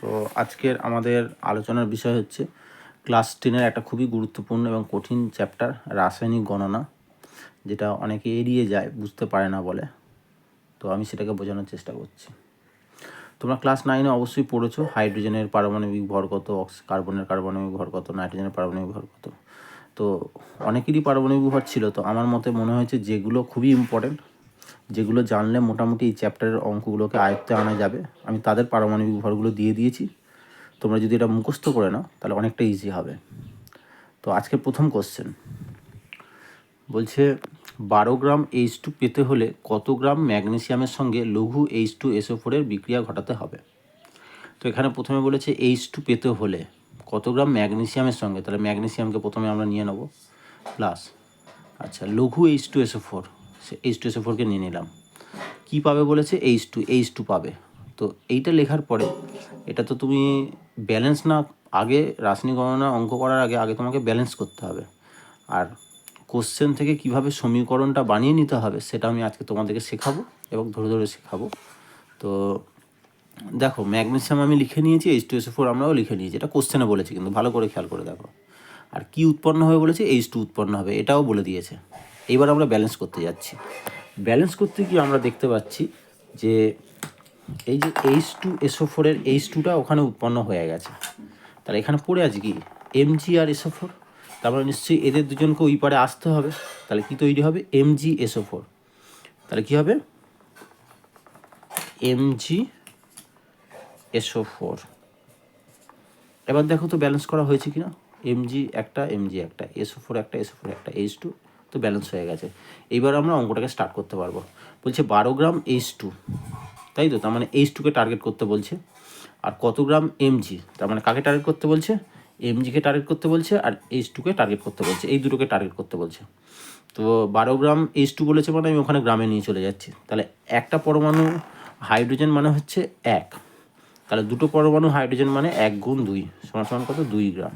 তো আজকের আমাদের আলোচনার বিষয় হচ্ছে ক্লাস টেনের একটা খুবই গুরুত্বপূর্ণ এবং কঠিন চ্যাপ্টার, রাসায়নিক গণনা, যেটা অনেকে এড়িয়ে যায়, বুঝতে পারে না বলে। তো আমি সেটাকে বোঝানোর চেষ্টা করছি। তোমরা ক্লাস নাইনে অবশ্যই পড়েছো, হাইড্রোজেনের পারমাণবিক ভর কত, অক্স কার্বনের পারমাণবিক ভর কত, নাইট্রোজেনের পারমাণবিক ভর কত? তো অনেকেরই পারমাণবিক ভর ছিল, তো আমার মতে মনে হয়েছে যেগুলো খুবই ইম্পর্টেন্ট যেগুলো জানলে মোটামুটি এই চ্যাপ্টারের অঙ্কগুলোকে আয়ত্তে আনা যাবে। আমি তাদের পারমাণবিক ভরগুলো দিয়ে দিয়েছি। তোমরা যদি এটা মুখস্থ করে নাও, তাহলে অনেকটা ইজি হবে। তো আজকের প্রথম কোশ্চেন বলছে, বারো গ্রাম এইচ টু পেতে হলে কত গ্রাম ম্যাগনেসিয়ামের সঙ্গে লঘু এইচ টু এসও ফোরের বিক্রিয়া ঘটাতে হবে? তো এখানে প্রথমে বলেছে এইচ টু পেতে হলে কত গ্রাম ম্যাগনেসিয়ামের সঙ্গে? তাহলে ম্যাগনেসিয়ামকে প্রথমে আমরা নিয়ে নেব। প্লাস আচ্ছা লঘু এইচ টু এসও ফোর সে এইচ টু এসও ফোরকে নিয়ে নিলাম। কী পাবে বলেছে? এইচ টু এইচ টু পাবে। তো এইটা লেখার পরে, এটা তো তুমি ব্যালেন্স না, আগে রাসায়নিক গণনা অঙ্ক করার আগে আগে তোমাকে ব্যালেন্স করতে হবে। আর কোশ্চেন থেকে কীভাবে সমীকরণটা বানিয়ে নিতে হবে, সেটা আমি আজকে তোমাদেরকে শেখাবো এবং ধরে ধরে শেখাবো। তো দেখো ম্যাগনেসিয়াম আমি লিখে নিয়েছি এইচ টু এস ফোর আমরাও লিখে নিয়েছি। এটা কোশ্চেনে বলেছি, কিন্তু ভালো করে খেয়াল করে দেখো। আর কি উৎপন্ন হবে বলেছে? এইচ টু উৎপন্ন হবে, এটাও বলে দিয়েছে। এইবার আমরা ব্যালেন্স করতে যাচ্ছি। ব্যালেন্স করতে গিয়ে আমরা দেখতে পাচ্ছি যে এই যে এইচ টু এসও ফোরের এইচ টুটা ওখানে উৎপন্ন হয়ে গেছে। তাহলে এখানে পড়ে আছে কি? এমজি আর এসও ফোর তারপরে নিশ্চয়ই এদের দুজনকে ওই পারে আসতে হবে। তাহলে কি তৈরি হবে? এম এমজি এসও ফোর তাহলে কি হবে? এম এমজি এসও ফোর এবার দেখো তো ব্যালেন্স করা হয়েছে কি না এমজি একটা এমজি একটা এসও ফোর একটা এসও ফোর একটা এইচ টু তো ব্যালেন্স হয়ে গেছে। এইবার আমরা অঙ্কটাকে স্টার্ট করতে পারব। বলছে বারো গ্রাম এইচ টু তাই তো? তার মানে এইচ টুকে টার্গেট করতে বলছে। আর কত গ্রাম এমজি তার মানে কাকে টার্গেট করতে বলছে? এমজিকে টার্গেট করতে বলছে আর এইচ টুকে টার্গেট করতে বলছে। এই দুটোকে টার্গেট করতে বলছে। তো বারো গ্রাম এইচ টু বলেছে মানে আমি ওখানে গ্রামে নিয়ে চলে যাচ্ছি। তাহলে একটা পরমাণু হাইড্রোজেন মানে হচ্ছে এক। তাহলে দুটো পরমাণু হাইড্রোজেন মানে এক গুণ দুই, সমান সমান কত? দুই গ্রাম।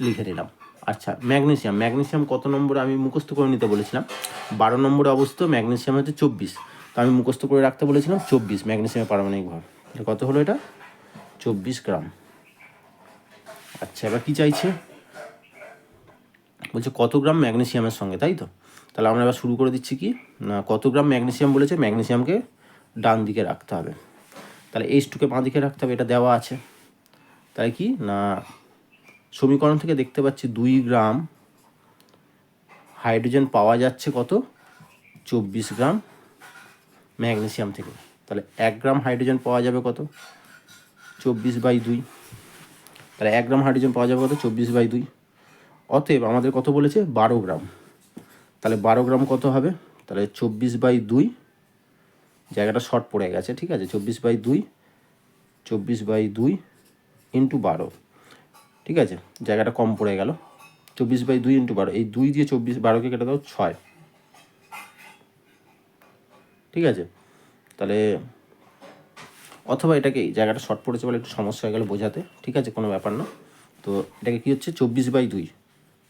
লিখে নিলাম। আচ্ছা ম্যাগনেশিয়াম ম্যাগনেশিয়াম কত নম্বরে আমি মুখস্থ করে নিতে বলেছিলাম? বারো নম্বরে অবস্থা ম্যাগনেশিয়াম হচ্ছে চব্বিশ। তো আমি মুখস্থ করে রাখতে বলেছিলাম চব্বিশ, ম্যাগনেসিয়ামের পারমাণবিক ভর। কত হলো এটা? চব্বিশ গ্রাম। আচ্ছা এবার কী চাইছে? বলছে, কত গ্রাম ম্যাগনেশিয়ামের সঙ্গে? তাই তো? তাহলে আমরা এবার শুরু করে দিচ্ছি কি? না, কত গ্রাম ম্যাগনেশিয়াম বলেছে? ম্যাগনেসিয়ামকে ডান দিকে রাখতে হবে। তাহলে এইচ টুকে বাঁ দিকে রাখতে হবে, এটা দেওয়া আছে। তাই কি? না সমীকরণ থেকে দেখতে পাচ্ছি দুই গ্রাম হাইড্রোজেন পাওয়া যাচ্ছে কত? চব্বিশ গ্রাম ম্যাগনেসিয়াম থেকে। তাহলে এক গ্রাম হাইড্রোজেন পাওয়া যাবে কত? চব্বিশ বাই দুই। তাহলে এক গ্রাম হাইড্রোজেন পাওয়া যাবে কত? চব্বিশ বাই দুই। অতএব আমাদের কত বলেছে? বারো গ্রাম। তাহলে বারো গ্রাম কত হবে? তাহলে চব্বিশ বাই দুই। জায়গাটা শর্ট পড়ে গেছে, ঠিক আছে? চব্বিশ বাই দুই, চব্বিশ বাই দুই ইন্টু বারো। ঠিক আছে? জায়গাটা কম পড়ে গেল। চব্বিশ বাই দুই ইন্টু বারো। এই দুই দিয়ে চব্বিশ, বারোকে কেটে দাও, ছয়। ঠিক আছে? তাহলে অথবা এটাকে এই জায়গাটা শর্ট পড়েছে বলে একটু সমস্যা হয়ে গেলো বোঝাতে। ঠিক আছে? কোনো ব্যাপার না। তো এটাকে কী হচ্ছে? চব্বিশ বাই দুই।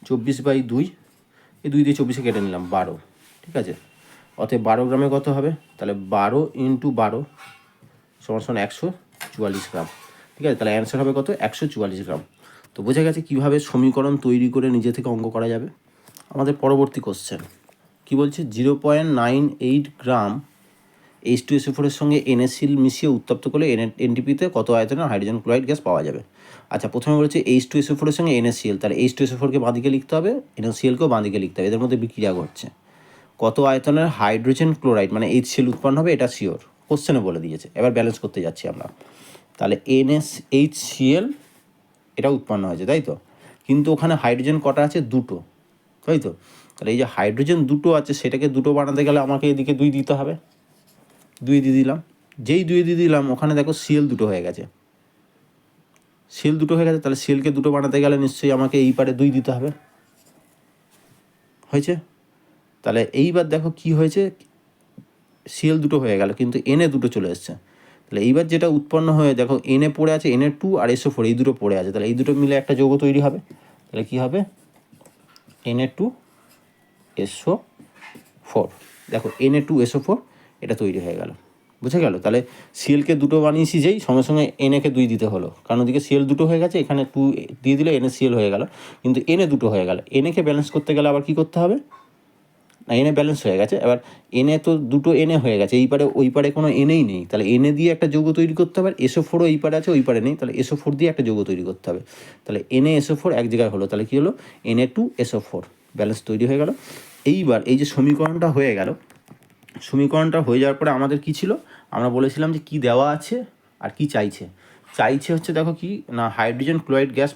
চব্বিশ বাই দুই, এই দুই দিয়ে চব্বিশে কেটে নিলাম, বারো। ঠিক আছে? অতএব বারো গ্রামে কত হবে? তাহলে বারো ইন্টু বারো সমান সমান একশো চুয়াল্লিশ গ্রাম। ঠিক আছে? তাহলে অ্যান্সার হবে কত? একশো চুয়াল্লিশ গ্রাম। তো বোঝা গেছে কীভাবে সমীকরণ তৈরি করে নিজে থেকে অঙ্ক করা যাবে। আমাদের পরবর্তী কোশ্চেন কী বলছে? Zero point nine eight gram H two S ফোরের সঙ্গে এনএসিল মিশিয়ে উত্তপ্ত করলে এন এনটিপিতে কত আয়তনের হাইড্রোজেন ক্লোরাইড গ্যাস পাওয়া যাবে? আচ্ছা প্রথমে বলেছে এইচ টু এস ফোরের সঙ্গে এনএসিএল তাহলে এইচ টু এস ফোরকে বাঁদিকে লিখতে হবে এনএসিএলকেও বাঁদিকে লিখতে হবে, এদের মধ্যে বিক্রিয়া ঘটছে। কত আয়তনের হাইড্রোজেন ক্লোরাইড মানে এইচ সিএল উৎপন্ন হবে এটা শিওর কোশ্চেনে বলে দিয়েছে, এবার ব্যালেন্স করতে যাচ্ছি আমরা। তাহলে এনএস এইচ সিএল এটা উৎপন্ন হয়েছে, তাই তো? কিন্তু ওখানে হাইড্রোজেন কটা আছে? দুটো, তাই তো? তাহলে এই যে হাইড্রোজেন দুটো আছে, সেটাকে দুটো বানাতে গেলে আমাকে এদিকে দুই দিতে হবে। দুই দিয়ে দিলাম। যেই দুই দিয়ে দিলাম, ওখানে দেখো সিএল দুটো হয়ে গেছে। সিএল দুটো হয়ে গেছে, তাহলে সিএলকে দুটো বানাতে গেলে নিশ্চয়ই আমাকে এই পারে দুই দিতে হবে। হয়েছে? তাহলে এইবার দেখো কি হয়েছে? সিএল দুটো হয়ে গেল, কিন্তু এনে দুটো চলে এসছে। তাহলে এইবার যেটা উৎপন্ন হয়ে, দেখো এনে পড়ে আছে এনে টু আর এসও ফোর এই দুটো পড়ে আছে, তাহলে এই দুটো মিলে একটা যৌগ তৈরি হবে। তাহলে কি হবে? এনে টু এসও ফোর দেখো এনে টু এসও ফোর এটা তৈরি হয়ে গেল। বুঝে গেল? তাহলে সিএলকে দুটো বানিয়েছি যেই, সঙ্গে সঙ্গে এনএকে দুই দিতে হলো। কারণ ওদিকে সিএল দুটো হয়ে গেছে, এখানে টু দিয়ে দিলে এনএ সিএল হয়ে গেল। কিন্তু এনএ দুটো হয়ে গেল। এনএকে ব্যালেন্স করতে গেলে আবার কী করতে হবে? না এনে ব্যালেন্স হয়ে গেছে। এবার এনে তো দুটো এনে হয়ে গেছে। এই পারে, ওই পারে কোনো এনেই নেই। তাহলে এনে দিয়ে একটা যৌগ তৈরি করতে হবে। এসো ফোরও এই পারে আছে, ওই পারে নেই। তাহলে এসো ফোর দিয়ে একটা যৌগ তৈরি করতে হবে। তাহলে এনে এসো ফোর এক জায়গায় হলো। তাহলে কী হলো? এনে টু এসো ফোর ব্যালেন্স তৈরি হয়ে গেল। এইবার এই যে সমীকরণটা হয়ে গেল, সমীকরণটা হয়ে যাওয়ার পরে আমাদের কি ছিল? আমরা বলেছিলাম যে কি দেওয়া আছে আর কি চাইছে। চাইছে হচ্ছে দেখো কি, না হাইড্রোজেন ক্লোরাইড গ্যাস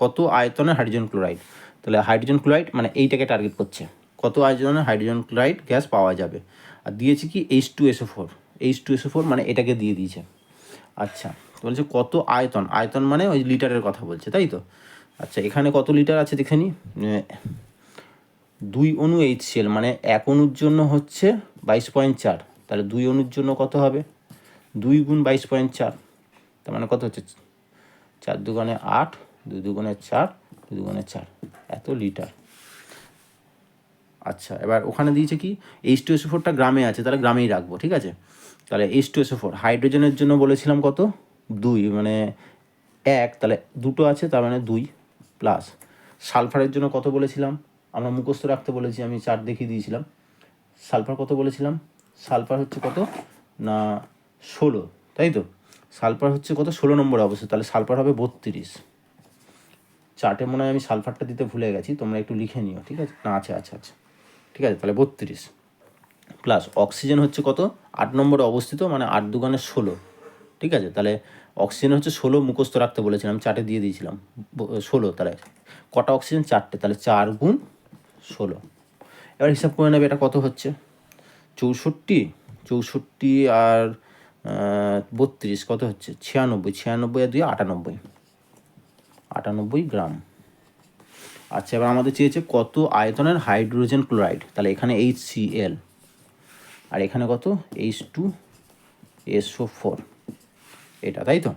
কত আয়তনের হাইড্রোজেন ক্লোরাইড তাহলে হাইড্রোজেন ক্লোরাইড মানে এইটাকে টার্গেট করছে। কত আয়তনের হাইড্রোজেন ক্লোরাইড গ্যাস পাওয়া যাবে? আর দিয়েছে কি H two SO four H two SO four মানে এটাকে দিয়ে দিয়েছে। আচ্ছা বলছে কত আয়তন? আয়তন মানে ওই লিটারের কথা বলছে, তাই তো? আচ্ছা এখানে কত লিটার আছে দেখে দুই অণু এইচসিএল মানে এক অণুর জন্য হচ্ছে বাইশ পয়েন্ট চার। তাহলে দুই অণুর জন্য কত হবে? দুই গুণ বাইশ পয়েন্ট চার। তার মানে কত হচ্ছে? চার দুগুণে আট, দুই দুগুণে চার, দুই দুগুণে চার। এত লিটার। আচ্ছা এবার ওখানে দিয়েছে কি? এইচ টু এসো ফোরটা গ্রামে আছে, তাহলে গ্রামেই রাখব, ঠিক আছে? তাহলে এইচ টু এসো ফোর হাইড্রোজেনের জন্য বলেছিলাম কত? দুই মানে এক, তাহলে দুটো আছে, তার মানে দুই প্লাস সালফারের জন্য কত বলেছিলাম? আমরা মুখস্থ রাখতে বলেছি, আমি চার দেখিয়ে দিয়েছিলাম। সালফার কত বলেছিলাম? সালফার হচ্ছে কত? না, ষোলো, তাই তো? সালফার হচ্ছে কত? ষোলো নম্বরে অবশ্যই তাহলে সালফার হবে বত্রিশ। চার্টে মনে হয় আমি সালফারটা দিতে ভুলে গেছি, তোমরা একটু লিখে নিও, ঠিক আছে? না আচ্ছা আচ্ছা আচ্ছা। ঠিক আছে? তাহলে বত্রিশ। প্লাস অক্সিজেন হচ্ছে কত? আট নম্বরে অবস্থিত মানে আট দুগানে ষোলো। ঠিক আছে? তাহলে অক্সিজেন হচ্ছে ষোলো মুখস্থ রাখতে বলেছিলাম চারটে দিয়ে দিয়েছিলাম। ষোলো, তাহলে কটা অক্সিজেন চারটে। তাহলে চার গুণ ষোলো। এবার হিসাব করে নেবে এটা কত হচ্ছে? চৌষট্টি। চৌষট্টি আর বত্রিশ কত হচ্ছে? ছিয়ানব্বই। ছিয়ানব্বই আর দুই, আটানব্বই। আটানব্বই গ্রাম। আচ্ছা এবার আমাদের চেয়েছে কত আয়তনের হাইড্রোজেন ক্লোরাইড? তাহলে এখানে এইচ সি এল আর এখানে কত? এইচ টু এসও ফোর এটা, তাই তো?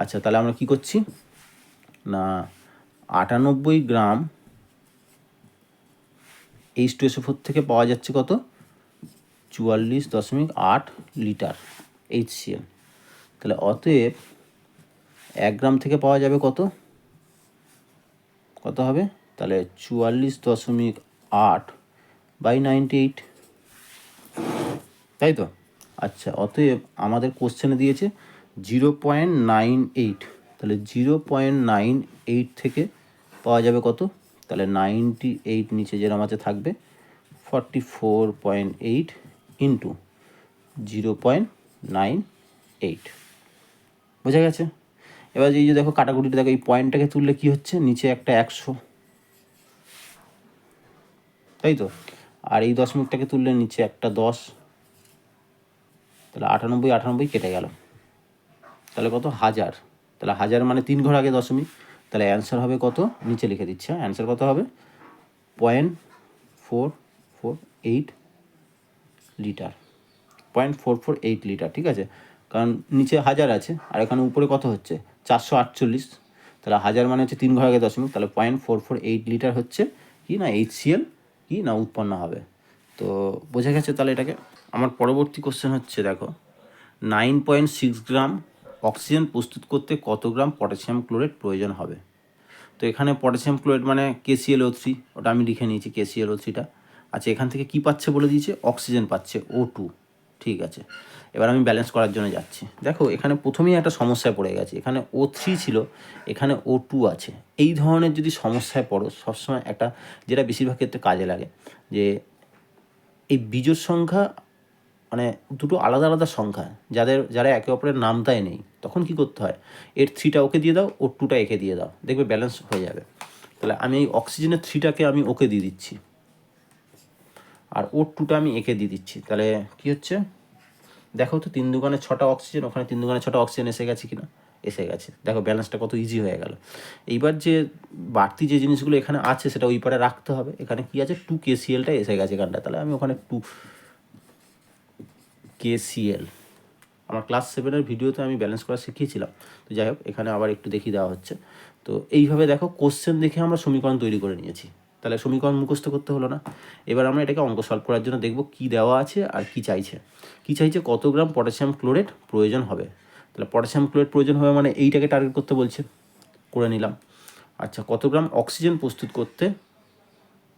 আচ্ছা তাহলে আমরা কি করছি? না, আটানব্বই gram H two SO four থেকে পাওয়া যাচ্ছে কত? চুয়াল্লিশ দশমিক আট লিটার এইচ সি এল তাহলে অতএব এক গ্রাম থেকে পাওয়া যাবে কত? কত হবে? তাহলে চুয়াল্লিশ দশমিক আট বাই নাইনটি এইট। তাই তো? আচ্ছা অতএব আমাদের কোশ্চেনে দিয়েছে জিরো পয়েন্ট নাইন এইট। তাহলে জিরো পয়েন্ট নাইন এইট থেকে পাওয়া যাবে কত? তাহলে নাইনটি এইট নিচে যেরকম আছে থাকবে, forty four point eight into zero point nine eight. বোঝা গেছে? এবার এই যে দেখো কাটাকুটিটা, দেখো এই পয়েন্টটাকে তুললে কি হচ্ছে? নিচে একটা একশো। তাই তো? আর এই দশমিকটাকে তুললে নিচে একটা দশ। তাহলে আটানব্বই আটানব্বই কেটে গেল। তাহলে কত? হাজার। তাহলে হাজার মানে তিন ঘর আগে দশমিক। তাহলে অ্যান্সার হবে কত? নিচে লিখে দিচ্ছে অ্যান্সার কত হবে? Point four four eight litre point four four eight litre ঠিক আছে? কারণ নিচে হাজার আছে। আর এখানে উপরে কত হচ্ছে? চারশো আটচল্লিশ। তাহলে হাজার মানে হচ্ছে তিন ঘর আগে দশমিক। তাহলে point four four eight litre হচ্ছে কি না এইচসিএল কি না উৎপন্ন হবে? তো বোঝা গেছে তাহলে এটাকে। আমার পরবর্তী কোশ্চেন হচ্ছে, দেখো nine point six gram oxygen প্রস্তুত করতে কত গ্রাম পটাশিয়াম ক্লোরেট প্রয়োজন হবে? তো এখানে পটাশিয়াম ক্লোরাইড মানে কেসিএলও থ্রি ওটা আমি লিখে নিয়েছি কেসিএলও থ্রিটা আচ্ছা এখান থেকে কি পাচ্ছে বলে দিয়েছে? অক্সিজেন পাচ্ছে ও টু ঠিক আছে। এবার আমি ব্যালেন্স করার জন্য যাচ্ছি। দেখো, এখানে প্রথমেই একটা সমস্যায় পড়ে গেছে। এখানে ও থ্রি ছিল, এখানে ও টু আছে। এই ধরনের যদি সমস্যায় পড়ো, সবসময় একটা, যেটা বেশিরভাগ ক্ষেত্রে কাজে লাগে, যে এই বীজোর সংখ্যা মানে দুটো আলাদা আলাদা সংখ্যা, যাদের, যারা একে অপরের নামতায় নেই, তখন কি করতে হয়? এর থ্রিটা ওকে দিয়ে দাও, ওর টুটা একে দিয়ে দাও। দেখবে ব্যালেন্স হয়ে যাবে। তাহলে আমি এই অক্সিজেনের থ্রিটাকে আমি ওকে দিয়ে দিচ্ছি। আর ওর টুটা আমি একে দিয়ে দিচ্ছি। তাহলে কি হচ্ছে? দেখো তো, তিন দোকানে ছটা অক্সিজেন ওখানে তিন দোকানে ছটা অক্সিজেন এসে গেছে কিনা? এসে গেছে। দেখো ব্যালেন্সটা কত ইজি হয়ে গেল। এইবার যে বাড়তি যে জিনিসগুলো এখানে আছে, সেটা ওই পারে রাখতে হবে। এখানে কি আছে? টু কেসিএলটা এসে গেছে এখানটা তাহলে আমি ওখানে টু কেসিএল আমার ক্লাস সেভেনের ভিডিওতে আমি ব্যালেন্স করা শিখিয়েছিলাম। তো যাই হোক, এখানে আবার একটু দেখিয়ে দেওয়া হচ্ছে। তো এইভাবে দেখো কোশ্চেন দেখে আমরা সমীকরণ তৈরি করে নিয়েছি। তাহলে সমীকরণ মুখস্থ করতে হলো না। এবার আমরা এটাকে অঙ্ক সলভ করার জন্য দেখব কি দেওয়া আছে আর কি চাইছে। কি চাইছে? কত গ্রাম পটাশিয়াম ক্লোরেট প্রয়োজন হবে? তাহলে পটাশিয়াম ক্লোরেট প্রয়োজন হবে মানে এইটাকে টার্গেট করতে বলছে। করে নিলাম। আচ্ছা কত গ্রাম অক্সিজেন প্রস্তুত করতে?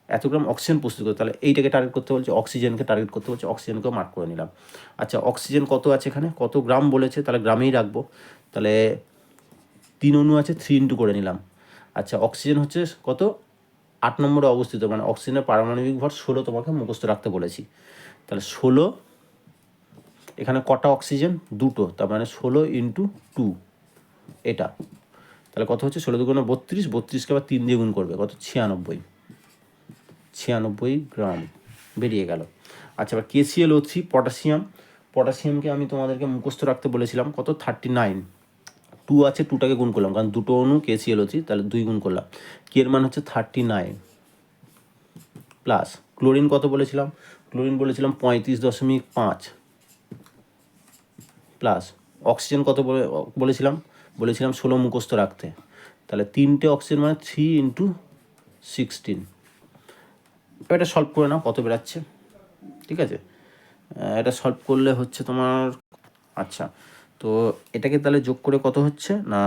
এত গ্রাম অক্সিজেন প্রস্তুত করতে। তাহলে এইটাকে টার্গেট করতে বলছে অক্সিজেনকে টার্গেট করতে বলছে অক্সিজেনকেও মার্ক করে নিলাম। আচ্ছা অক্সিজেন কত আছে এখানে? কত গ্রাম বলেছে? তাহলে গ্রামেই রাখব। তাহলে তিন অণু আছে থ্রি ইন্টু করে নিলাম। আচ্ছা অক্সিজেন হচ্ছে কত? আট নম্বরে অবস্থিত মানে অক্সিজেনের পারমাণবিক ভর ষোলো তোমাকে মুখস্থ রাখতে বলেছি। তাহলে ষোলো, এখানে কটা অক্সিজেন? দুটো, তার মানে ষোলো ইন্টু টু এটা। তাহলে কত হচ্ছে? ষোলো দুগুণে বত্রিশ, বত্রিশকে আবার তিন দিয়ে গুণ করবে, কত? ছিয়ানব্বই। ছিয়ানব্বই গ্রাম, বেরিয়ে গেল। আচ্ছা এবার কেসিএল ও পটাশিয়াম পটাশিয়ামকে আমি তোমাদেরকে মুখস্থ রাখতে বলেছিলাম, কত? থার্টি নাইন টু আছে টুটাকে গুণ করলাম। কারণ দুটো অণু কেসিএল থ্রি তাহলে দুই গুণ করলাম। কে এর মান হচ্ছে থার্টি নাইন প্লাস ক্লোরিন কত বলেছিলাম? ক্লোরিন বলেছিলাম পঁয়ত্রিশ দশমিক পাঁচ প্লাস অক্সিজেন কত বলেছিলাম? বলেছিলাম ষোলো মুখস্থ রাখতে। তাহলে তিনটে অক্সিজেন মানে থ্রি ইন্টু সিক্সটিন এটা সলভ করে নাও, কত বেরাচ্ছে। ঠিক আছে? এটা সলভ করলে হচ্ছে তোমার আচ্ছা। তো এটাকে তাহলে যোগ করে কত হচ্ছে? না,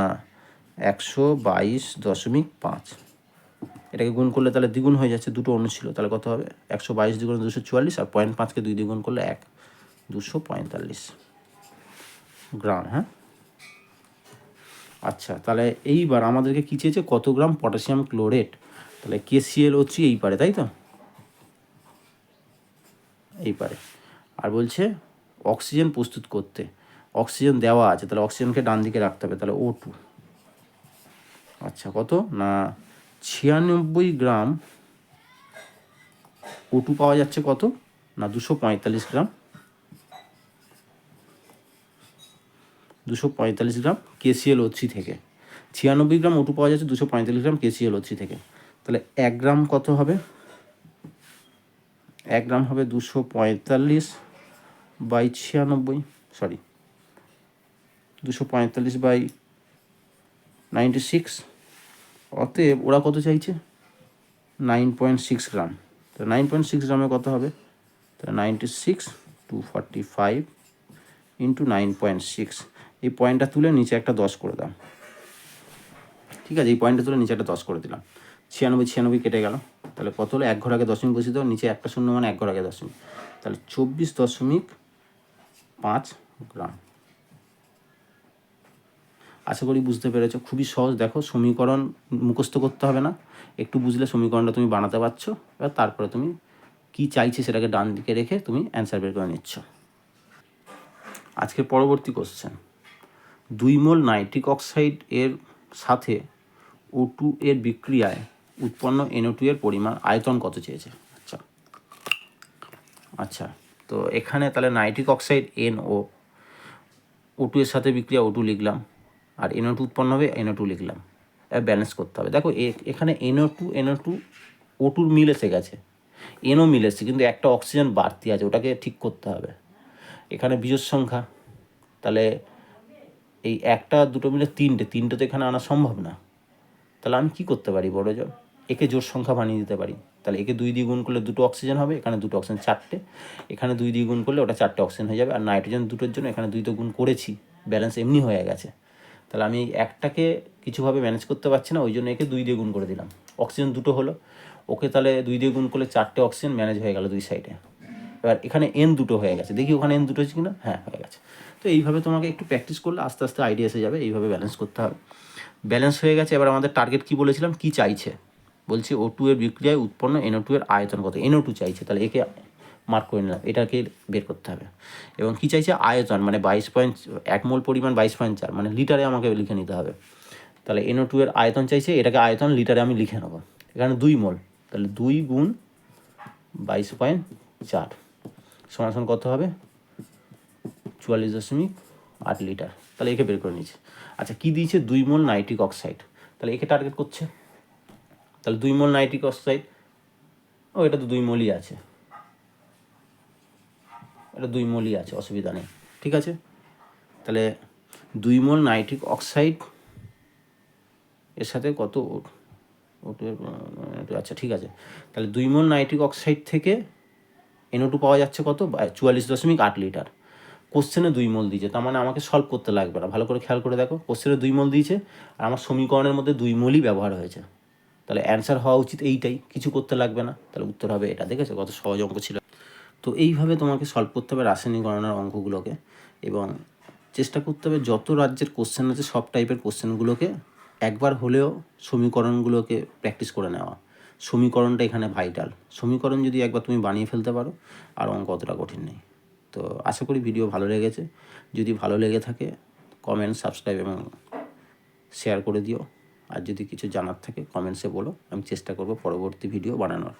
একশো বাইশ দশমিক পাঁচ। এটাকে গুণ করলে তাহলে দ্বিগুণ হয়ে যাচ্ছে, দুটো অণু ছিল। তাহলে কত হবে? একশো বাইশ দ্বিগুণ দুশো চুয়াল্লিশ আর পয়েন্ট পাঁচকে দুই দ্বিগুণ করলে এক, দুশো পঁয়তাল্লিশ গ্রাম হ্যাঁ? আচ্ছা তাহলে এইবার আমাদেরকে কী চেয়েছে? কত গ্রাম পটাশিয়াম ক্লোরেট? তাহলে কেসিএল থ্রি এই পারে, তাই তো? এই পারে। আর বলছে, অক্সিজেন প্রস্তুত করতে। অক্সিজেন দেওয়া আছে, তাহলে অক্সিজেনকে ডান দিকে রাখতে হবে, তাহলে ও টু আচ্ছা কত? না, ছিয়ানব্বই গ্রাম ও টু পাওয়া যাচ্ছে কত? না, দুশো পঁয়তাল্লিশ গ্রাম। দুশো পঁয়তাল্লিশ গ্রাম কেসিএল ও থ্রি থেকে। ছিয়ানব্বই গ্রাম ওটু পাওয়া যাচ্ছে, দুশো পঁয়তাল্লিশ গ্রাম কেসিএল ও থ্রি থেকে। তাহলে এক গ্রাম কত হবে? এক গ্রাম হবে দুশো পঁয়তাল্লিশ বাই ছিয়ানব্বই সরি দুশো পঁয়তাল্লিশ বাই নাইনটি সিক্স অতএব ওরা কত চাইছে? Nine point six gram. তো নাইন পয়েন্ট সিক্স গ্রামে কত হবে? তাহলে ninety six to forty five into nine point six এই পয়েন্টটা তুলে নিচে একটা দশ করে দাম ঠিক আছে, এই পয়েন্টটা তুলে নিচে একটা দশ করে দিলাম। ছিয়ানব্বই ছিয়ানব্বই কেটে গেল। তাহলে কত হলো? এক ঘর আগে দশমিক বসিয়ে দাও। নিচে একটা শূন্য মানে এক ঘর আগে দশমিক তাহলে চব্বিশ দশমিক পাঁচ গ্রাম। আশা করি বুঝতে পেরেছ। খুবই সহজ। দেখো, সমীকরণ মুখস্থ করতে হবে না। একটু বুঝলে সমীকরণটা তুমি বানাতে পারছ। এবার তারপরে তুমি কি চাইছে সেটাকে ডান দিকে রেখে তুমি অ্যান্সার বের করে নিচ্ছ। আজকের পরবর্তী কোশ্চেন দুই মোল নাইট্রিক অক্সাইড এর সাথে ও টু এর বিক্রিয়ায় উৎপন্ন এনও টু এর পরিমাণ আয়তন কত চেয়েছে? আচ্ছা। আচ্ছা তো এখানে তাহলে nitric oxide N O O two এর সাথে বিক্রিয়া ও টু লিখলাম। আর এনও টু উৎপন্ন হবে এনও টু লিখলাম। এবার ব্যালেন্স করতে হবে। দেখো এখানে NO two NO two O টুর মিল এসে গেছে। এনও মিল এসেছে, কিন্তু একটা অক্সিজেন বাড়তি আছে, ওটাকে ঠিক করতে হবে। এখানে বিজোড় সংখ্যা, তাহলে এই একটা, দুটো মিলে তিনটে তিনটে তো এখানে আনা সম্ভব না। তাহলে আমি কি করতে পারি, বড় জল একে জোর সংখ্যা বানিয়ে দিতে পারি। তাহলে একে দুই দিয়ে গুণ করলে দুটো অক্সিজেন হবে, এখানে দুটো অক্সিজেন চারটে। এখানে দুই দিয়ে গুণ করলে ওটা চারটে অক্সিজেন হয়ে যাবে। আর নাইট্রোজেন দুটোর জন্য এখানে দুই তো গুণ করেছি। ব্যালেন্স এমনি হয়ে গেছে। তাহলে আমি একটাকে কিছুভাবে ম্যানেজ করতে পারছি না, ওই জন্য একে দুই দিয়ে গুণ করে দিলাম। অক্সিজেন দুটো হলো। ওকে তাহলে দুই দিয়ে গুণ করলে চারটে অক্সিজেন ম্যানেজ হয়ে গেল দুই সাইডে এবার এখানে এন দুটো হয়ে গেছে। দেখি ওখানে এন দুটো হচ্ছে কিনা? হ্যাঁ হয়ে গেছে। তো এইভাবে তোমাকে একটু প্র্যাকটিস করলে আস্তে আস্তে আইডিয়া এসে যাবে, এইভাবে ব্যালেন্স করতে হবে। ব্যালেন্স হয়ে গেছে, এবার আমাদের টার্গেট কি বলেছিলাম? কি চাইছে? বলছি ও টু এর বিক্রিয়ায় উৎপন্ন এনও টু এর আয়তন কত? এনও টু চাইছে। তাহলে একে মার্ক করে নিলাম। এটাকে বের করতে হবে। এবং কী চাইছে? আয়তন মানে বাইশ পয়েন্ট এক মোল পরিমাণ বাইশ পয়েন্ট চার মানে লিটারে আমাকে লিখে নিতে হবে। তাহলে এনও টু এর আয়তন চাইছে, এটাকে আয়তন লিটারে আমি লিখে নেব। এখানে দুই মোল, তাহলে দুই গুণ বাইশ পয়েন্ট চার সমান কত হবে? চুয়াল্লিশ দশমিক আট লিটার। তাহলে একে বের করে নিচ্ছে আচ্ছা কী দিয়েছে? দুই মোল নাইট্রিক অক্সাইড। তাহলে একে টার্গেট করছে। তাহলে দুই মোল নাইট্রিক অক্সাইড। ও, এটা তো দুই মোলই আছে। এটা দুই মোলই আছে, অসুবিধা নেই। ঠিক আছে? তাহলে দুই মোল নাইট্রিক অক্সাইড, এর সাথে কত আচ্ছা ঠিক আছে। তাহলে দুই মোল নাইট্রিক অক্সাইড থেকে এনও টু পাওয়া যাচ্ছে কত? চুয়াল্লিশ দশমিক আট লিটার। কোশ্চেনে দুই মোল দিয়েছে, তার মানে আমাকে সলভ করতে লাগবে না। ভালো করে খেয়াল করে দেখো কোশ্চেনে দুই মোল দিয়েছে, আর আমার সমীকরণের মধ্যে দুই মোলই ব্যবহার হয়েছে। তাহলে অ্যান্সার হওয়া উচিত এইটাই, কিছু করতে লাগবে না। তাহলে উত্তর হবে এটা, দেখেছ? কত সহজ অঙ্ক ছিল। তো এইভাবে তোমাকে সলভ করতে হবে রাসায়নিক গণনার অঙ্কগুলোকে এবং চেষ্টা করতে হবে যত রাজ্যের কোশ্চেন আছে সব টাইপের কোশ্চেনগুলোকে একবার হলেও সমীকরণগুলোকে প্র্যাকটিস করে নেওয়া। সমীকরণটা এখানে ভাইটাল সমীকরণ যদি একবার তুমি বানিয়ে ফেলতে পারো, আর অঙ্ক অতটা কঠিন নেই। তো আশা করি ভিডিও ভালো লেগেছে। যদি ভালো লেগে থাকে কমেন্ট সাবস্ক্রাইব এবং শেয়ার করে দিও। আর যদি কিছু জানার থাকে কমেন্টসে বলো। আমি চেষ্টা করব পরবর্তী ভিডিও বানানোর।